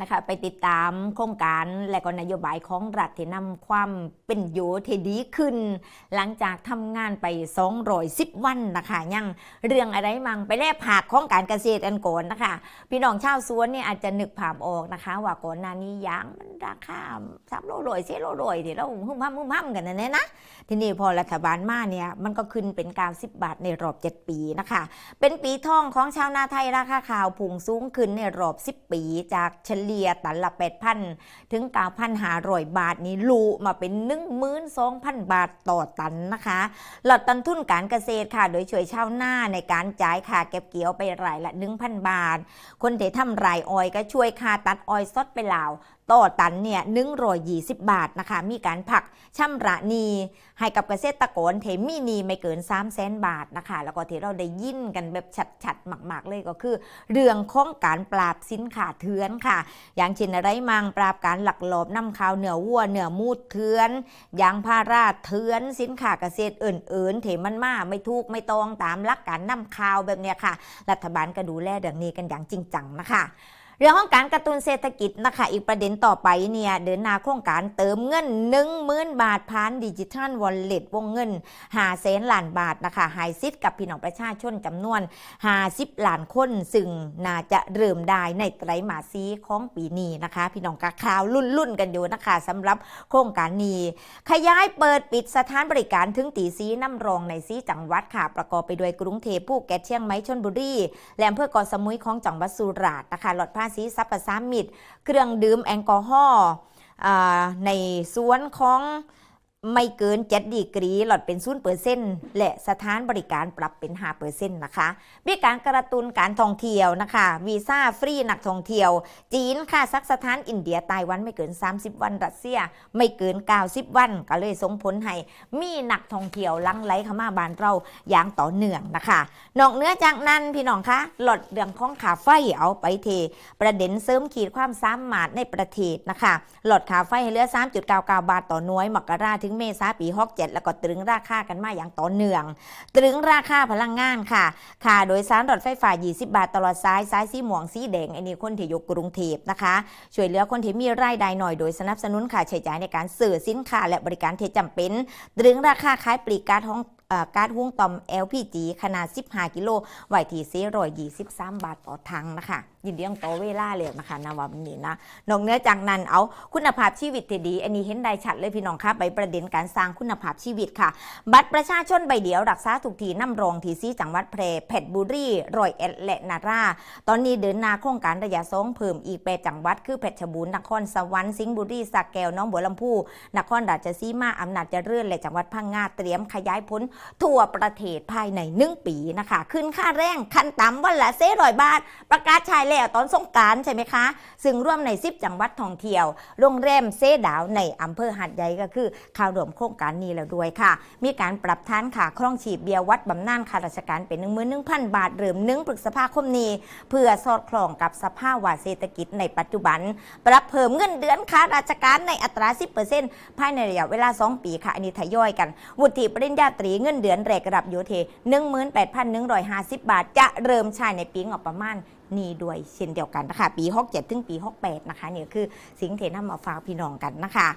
นะคะไปติดตามโครงการและก็นโยบายของรัฐที่นำความเป็นอยู่ที่ดีขึ้น หลังจากทำงานไป210วันนะคะยังเรื่องอะไรมั่งไปแลกผักของการเกษตรอันโกอนนะคะ พี่น้องชาวสวนเนี่ยอาจจะนึกภาพออกนะคะ ว่าก่อนหน้านี้ยางมันราคาสามโลรอยเซโลรอยที่เราหุ่มห้ำหุ่มห้ำกันนะเนี่ยนะทีนี้พอรัฐบาลมาเนี่ยมันก็ขึ้นเป็น90บาทในรอบ 7 ปีนะคะ เป็นปีทองของชาวนาไทยราคาข้าวพุ่งสูงขึ้นในรอบ 10 ปีจากเฉลี่ยตันละ8,000 ถึง 9,500 บาทนี้ลูมาเป็น 12,000 บาทต่อตันนะคะหลอดต้นทุนการเกษตรค่ะ โดยช่วยชาวนาในการจ่ายค่าเก็บเกี่ยวไปรายละ 1,000 บาท คนที่ทำรายออยก็ช่วยค่าตัดออยสดไปแล้วต่อตันเนี่ย120บบาทนะคะ มีการผักช่ำระนี ให้กับเกษตรกรเทมีนีไม่เกิน3 0 0แสนบาทนะคะ แล้วก็ที่เราได้ยินกันแบบชัดๆ มาก ๆ เลยก็คือ เรื่องของการปราบสินค้าเถือนค่ะอย่างเช่นไรมังปราบการหลักหลบนำข้าวเหนือวัวเหนือมูดเถือนยางพาราเถือนสินค้าเกษตรอื่นๆเถมันมาไม่ถูกไม่ตรงตามหลักการนำข้าวแบบเนี้ยค่ะ รัฐบาลก็ดูแลเรื่องนี้กันอย่างจริงจังนะคะ เรื่องของการกระตุ้นเศรษฐกิจนะคะ อีกประเด็นต่อไปเนี่ยเดินหน้าโครงการเติมเงิน1 0,000บาทผ่านดิจิทัลวอลเล็ตวงเงิน5แสนล้านบาทนะคะหายซิดกับพี่น้องประชาชนจำนวน50ล้านคนซึ่งน่าจะเริ่มได้ในไตรมาสซีของปีนี้นะคะ พี่น้องกะข่าวรุ่นๆกันอยู่นะคะสำหรับโครงการนี้ขยายเปิดปิดสถานบริการถึงตีซีน้ำรองในซีจังหวัดค่ะ ประกอบไปด้วยกรุงเทพภูเก็ตเชียงใหม่ชลบุรีและอำเภอเกาะสมุยของจังหวัดสุราษฎร์นะคะลดภาษีสรรพสามิตเครื่องดื่มแอลกอฮอล์ในสวนของ ไม่เกิน7ดีกรีหลอดเป็นศูนเปอร์เซ็นต์และสถานบริการปรับเป็น5เปอร์เซ็นต์นะคะ มีการกระตุ้นการท่องเที่ยวนะคะวีซ่าฟรีนักท่องเที่ยว จีนค่ะซักสถานอินเดียไต้หวันไม่เกิน 30 วันรัสเซีย ไม่เกิน 90 วัน ก็เลยส่งผลให้มีนักท่องเที่ยวลังไหลเข้ามาบ้านเราอย่างต่อเนื่องนะคะนอกเหนือจากนั้นพี่น้องคะหลอดเรื่องของขาไฟเอาไปเท ประเด็นเสริมขีดความสามารถในประเทศนะคะหลอดขาไฟให้เหลือ3.99บาทต่อหน่วยมกราถึงเมษาปี67แล้วก็ตรึงราคากันมาอย่างต่อเนื่อง ตรึงราคาพลังงานค่ะ ค่าโดยสารรถไฟฟ้า 20 บาทตลอดสายสายสีม่วงสีแดงอันนี้คนที่อยู่กรุงเทพนะคะ ช่วยเหลือคนที่มีรายได้หน่อยโดยสนับสนุนค่าใช้จ่ายในการสื่อสินค้าและบริการที่จำเป็น ตรึงราคาขายปลีกการท้อง การหุ้งตอม LPG ขนาด 15 กิโลไหวที่ 423 บาทต่อถังนะคะ ยินดีต้องต่อเวลาเลยนะคะนะว่าวันนี้นะนอกเหนือจากนั้นเอาคุณภาพชีวิตที่ดี อันนี้เห็นได้ชัดเลยพี่น้องคะไปประเด็นการสร้างคุณภาพชีวิตค่ะ บัตรประชาชนใบเดียว รักษาถูกทีน้ำรองทีซีจังหวัดแพร่เพชรบุรีรอยเอ็ดและนารา ตอนนี้เดินหน้าโครงการระยะสองเพิ่มอีกแปดจังหวัดคือเพชรบูรณ์นครสวรรค์สิงห์บุรีสักแก้วน้องบัวลำพูนครราชสีมาอำนาจเจริญและจังหวัดพังงาเตรียมขยายผลทั่วประเทศภายในหนึ่งปีนะคะ ขึ้นค่าแรงขั้นต่ำวันละเซร้อยบาท ประกาศใช้แล้วตอนสงการใช่ไหมคะ ซึ่งร่วมใน10จังหวัดท่องเที่ยว โรงแรมเซดาวในอำเภอหาดใหญ่ก็คือข่าวรวมโครงการนี้แล้วด้วยค่ะ มีการปรับทานค่าครองชีพเบียวัดบำนาญข้าราชการเป็น11,000 บาทเริ่มหนึ่งพฤษภาคมนี้ เพื่อสอดคล้องกับสภาวะเศรษฐกิจในปัจจุบัน ปรับเพิ่มเงินเดือนข้าราชการในอัตรา 10%ภายในระยะเวลา 2 ปีค่ะ อันนี้ทยอยกันวุฒิปริญญาตรีเงินเดือนแรกระดับโยเท18,150 บาท จะเริ่มใช้ในปีงบประมาณนี้ด้วยเช่นเดียวกันนะคะปี 67 ถึงปี 68 นะคะเนี่ยคือสิ่งที่นำมาฝากพี่น้องกันนะคะ